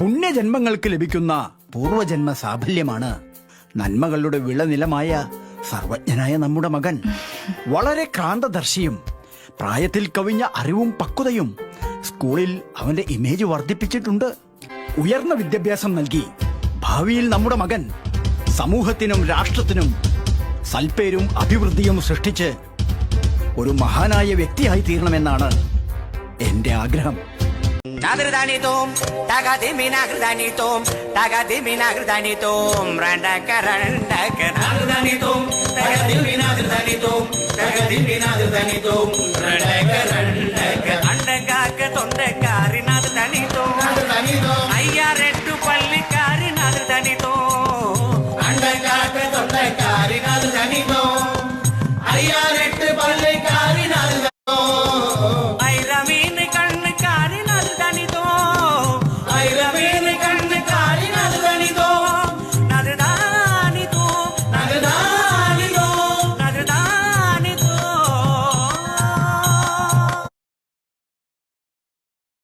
പുണ്യജന്മങ്ങൾക്ക് ലഭിക്കുന്ന പൂർവജന്മ സാഫല്യമാണ് നന്മകളുടെ വിളനിലമായ സർവജ്ഞനായ നമ്മുടെ മകൻ. വളരെ ക്രാന്തദർശിയും പ്രായത്തിൽ കവിഞ്ഞ അറിവും പക്വതയും സ്കൂളിൽ അവന്റെ ഇമേജ് വർദ്ധിപ്പിച്ചിട്ടുണ്ട്. ഉയർന്ന വിദ്യാഭ്യാസം നൽകി ഭാവിയിൽ നമ്മുടെ മകൻ സമൂഹത്തിനും രാഷ്ട്രത്തിനും സൽപ്പേരും അഭിവൃദ്ധിയും സൃഷ്ടിച്ച് ഒരു മഹാനായ വ്യക്തിയായി തീരണമെന്നാണ് എന്റെ ആഗ്രഹം. நாதிருதானித்தோம் தகதி மீனாகிருதானித்தோம் தகதி மீனாகிருதானித்தோம் ரெண்டக்க ரெண்டக்க நாகிருதானித்தோம் தகதி மீனாகிருதானித்தோம் தகதி மீனாகிருதானித்தோம் ரெண்டக்க ரெண்டக்க அண்டங்காக்க தொண்டைக்காரி நாது தனித்தோம் ஐயா ரெட்டு பள்ளிக்காரி நாது தனித்தோம் அண்டங்காக்க தொண்டைக்காரி நாது